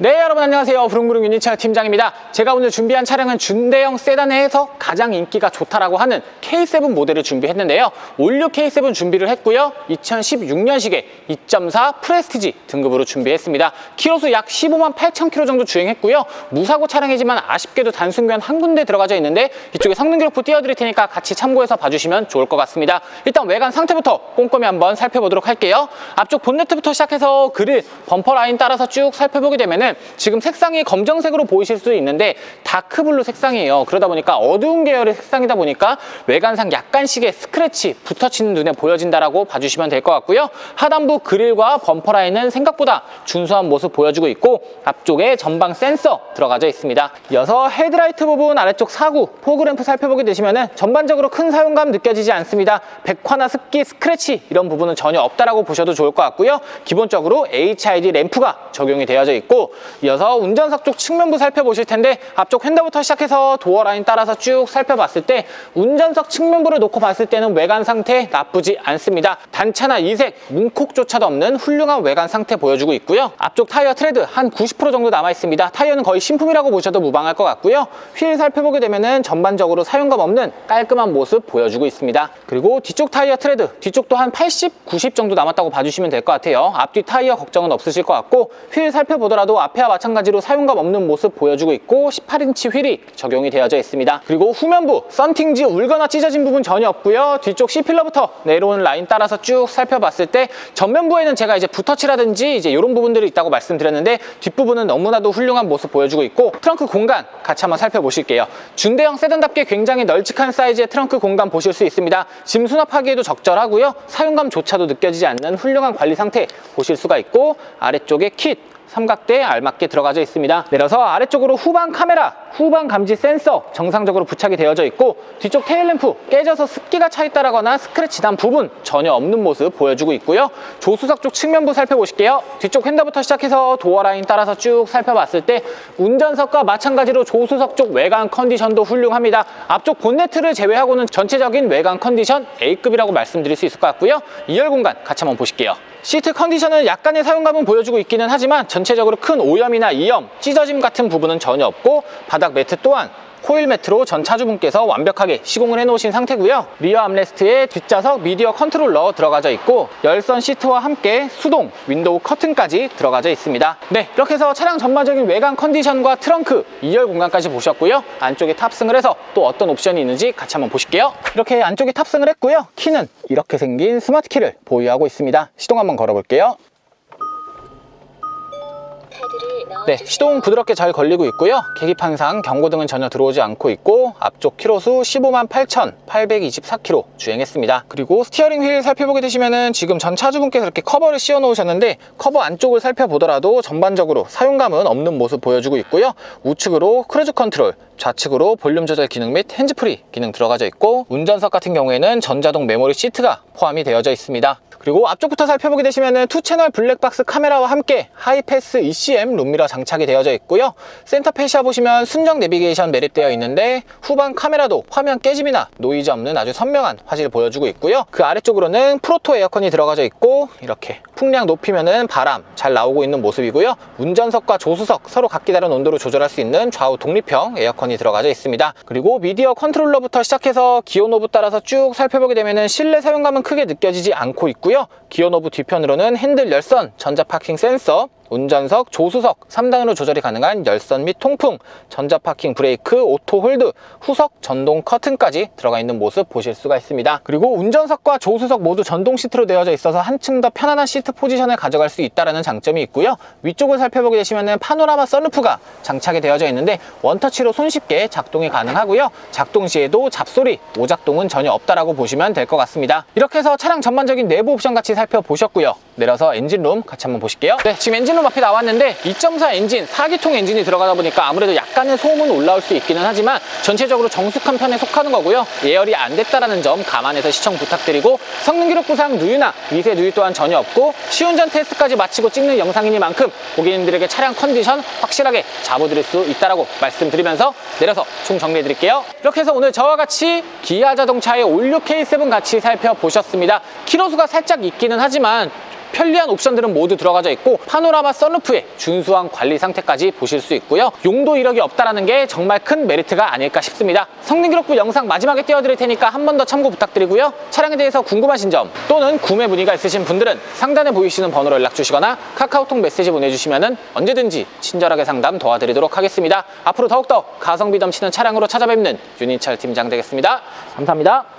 네 여러분 안녕하세요. 부릉부릉 유니차 팀장입니다. 제가 오늘 준비한 차량은 준대형 세단에서 가장 인기가 좋다라고 하는 K7 모델을 준비했는데요. 올류 K7 준비를 했고요. 2016년식의 2.4 프레스티지 등급으로 준비했습니다. 키로수 약 15만 8천 킬로 정도 주행했고요. 무사고 차량이지만 아쉽게도 단순교환 한 군데 들어가져 있는데 이쪽에 성능 기록부 띄워드릴 테니까 같이 참고해서 봐주시면 좋을 것 같습니다. 일단 외관 상태부터 꼼꼼히 한번 살펴보도록 할게요. 앞쪽 본네트부터 시작해서 그릴 범퍼 라인 따라서 쭉 살펴보게 되면 지금 색상이 검정색으로 보이실 수 있는데 다크블루 색상이에요. 그러다 보니까 어두운 계열의 색상이다 보니까 외관상 약간씩의 스크래치 붙어치는 눈에 보여진다라고 봐주시면 될 것 같고요. 하단부 그릴과 범퍼 라인은 생각보다 준수한 모습 보여주고 있고 앞쪽에 전방 센서 들어가져 있습니다. 이어서 헤드라이트 부분 아래쪽 사구 포그램프 살펴보게 되시면 전반적으로 큰 사용감 느껴지지 않습니다. 백화나 습기, 스크래치 이런 부분은 전혀 없다라고 보셔도 좋을 것 같고요. 기본적으로 HID 램프가 적용이 되어져 있고 이어서 운전석 쪽 측면부 살펴보실 텐데 앞쪽 휀더부터 시작해서 도어 라인 따라서 쭉 살펴봤을 때 운전석 측면부를 놓고 봤을 때는 외관 상태 나쁘지 않습니다. 단차나 이색, 문콕조차도 없는 훌륭한 외관 상태 보여주고 있고요. 앞쪽 타이어 트레드 한 90% 정도 남아 있습니다. 타이어는 거의 신품이라고 보셔도 무방할 것 같고요. 휠 살펴보게 되면은 전반적으로 사용감 없는 깔끔한 모습 보여주고 있습니다. 그리고 뒤쪽 타이어 트레드, 뒤쪽도 한 80, 90 정도 남았다고 봐주시면 될 것 같아요. 앞뒤 타이어 걱정은 없으실 것 같고 휠 살펴보더라도 앞에와 마찬가지로 사용감 없는 모습 보여주고 있고 18인치 휠이 적용이 되어져 있습니다. 그리고 후면부 썬팅지 울거나 찢어진 부분 전혀 없고요. 뒤쪽 C필러부터 내려오는 라인 따라서 쭉 살펴봤을 때 전면부에는 제가 이제 붓터치라든지 이제 이런 부분들이 있다고 말씀드렸는데 뒷부분은 너무나도 훌륭한 모습 보여주고 있고 트렁크 공간 같이 한번 살펴보실게요. 준대형 세단답게 굉장히 널찍한 사이즈의 트렁크 공간 보실 수 있습니다. 짐 수납하기에도 적절하고요. 사용감조차도 느껴지지 않는 훌륭한 관리 상태 보실 수가 있고 아래쪽에 킷 삼각대에 알맞게 들어가져 있습니다. 내려서 아래쪽으로 후방 카메라, 후방 감지 센서 정상적으로 부착이 되어져 있고 뒤쪽 테일램프 깨져서 습기가 차 있다거나 스크래치 난 부분 전혀 없는 모습 보여주고 있고요. 조수석 쪽 측면부 살펴보실게요. 뒤쪽 휀더부터 시작해서 도어 라인 따라서 쭉 살펴봤을 때 운전석과 마찬가지로 조수석 쪽 외관 컨디션도 훌륭합니다. 앞쪽 본네트를 제외하고는 전체적인 외관 컨디션 A급이라고 말씀드릴 수 있을 것 같고요. 2열 공간 같이 한번 보실게요. 시트 컨디션은 약간의 사용감은 보여주고 있기는 하지만 전체적으로 큰 오염이나 이염, 찢어짐 같은 부분은 전혀 없고 바닥 매트 또한 코일 매트로 전 차주분께서 완벽하게 시공을 해놓으신 상태고요. 리어 암레스트에 뒷좌석 미디어 컨트롤러 들어가져 있고 열선 시트와 함께 수동 윈도우 커튼까지 들어가져 있습니다. 네, 이렇게 해서 차량 전반적인 외관 컨디션과 트렁크 2열 공간까지 보셨고요. 안쪽에 탑승을 해서 또 어떤 옵션이 있는지 같이 한번 보실게요. 이렇게 안쪽에 탑승을 했고요. 키는 이렇게 생긴 스마트 키를 보유하고 있습니다. 시동 한번 걸어볼게요. 네, 시동 부드럽게 잘 걸리고 있고요. 계기판상 경고등은 전혀 들어오지 않고 있고 앞쪽 키로수 15만 8,824km 주행했습니다. 그리고 스티어링 휠 살펴보게 되시면은 지금 전 차주분께서 이렇게 커버를 씌워 놓으셨는데 커버 안쪽을 살펴보더라도 전반적으로 사용감은 없는 모습 보여주고 있고요. 우측으로 크루즈 컨트롤, 좌측으로 볼륨 조절 기능 및 핸즈프리 기능 들어가져 있고 운전석 같은 경우에는 전자동 메모리 시트가 포함이 되어져 있습니다. 그리고 앞쪽부터 살펴보게 되시면은 투 채널 블랙박스 카메라와 함께 하이패스 ECM 룸미러 장착이 되어져 있고요. 센터 페시아 보시면 순정 내비게이션 매립되어 있는데 후방 카메라도 화면 깨짐이나 노이즈 없는 아주 선명한 화질을 보여주고 있고요. 그 아래쪽으로는 프로토 에어컨이 들어가져 있고 이렇게 풍량 높이면은 바람 잘 나오고 있는 모습이고요. 운전석과 조수석 서로 각기 다른 온도로 조절할 수 있는 좌우 독립형 에어컨이 들어가져 있습니다. 그리고 미디어 컨트롤러부터 시작해서 기어 노브 따라서 쭉 살펴보게 되면은 실내 사용감은 크게 느껴지지 않고 있고요. 기어 노브 뒤편으로는 핸들 열선, 전자 파킹 센서, 운전석, 조수석 3단으로 조절이 가능한 열선 및 통풍, 전자 파킹 브레이크, 오토 홀드, 후석 전동 커튼까지 들어가 있는 모습 보실 수가 있습니다. 그리고 운전석과 조수석 모두 전동 시트로 되어져 있어서 한층 더 편안한 시트 포지션을 가져갈 수 있다는 장점이 있고요. 위쪽을 살펴보게 되시면 파노라마 썬루프가 장착이 되어져 있는데 원터치로 손쉽게 작동이 가능하고요. 작동 시에도 잡소리, 오작동은 전혀 없다라고 보시면 될 것 같습니다. 이렇게 해서 차량 전반적인 내부 옵션 같이 살펴보셨고요. 내려서 엔진룸 같이 한번 보실게요. 네, 지금 엔진룸 앞에 나왔는데 2.4 엔진, 4기통 엔진이 들어가다 보니까 아무래도 약간의 소음은 올라올 수 있기는 하지만 전체적으로 정숙한 편에 속하는 거고요. 예열이 안 됐다라는 점 감안해서 시청 부탁드리고 성능 기록 부상 누유나 위세 누유 또한 전혀 없고 시운전 테스트까지 마치고 찍는 영상이니만큼 고객님들에게 차량 컨디션 확실하게 잡아드릴 수 있다라고 말씀드리면서 내려서 총 정리해 드릴게요. 이렇게 해서 오늘 저와 같이 기아 자동차의 올류 K7 같이 살펴보셨습니다. 키로수가 살짝 있기는 하지만 편리한 옵션들은 모두 들어가져 있고 파노라마 썬루프의 준수한 관리 상태까지 보실 수 있고요. 용도 이력이 없다라는 게 정말 큰 메리트가 아닐까 싶습니다. 성능 기록부 영상 마지막에 띄워드릴 테니까 한 번 더 참고 부탁드리고요. 차량에 대해서 궁금하신 점 또는 구매 문의가 있으신 분들은 상단에 보이시는 번호로 연락 주시거나 카카오톡 메시지 보내주시면 언제든지 친절하게 상담 도와드리도록 하겠습니다. 앞으로 더욱더 가성비 넘치는 차량으로 찾아뵙는 윤희철 팀장 되겠습니다. 감사합니다.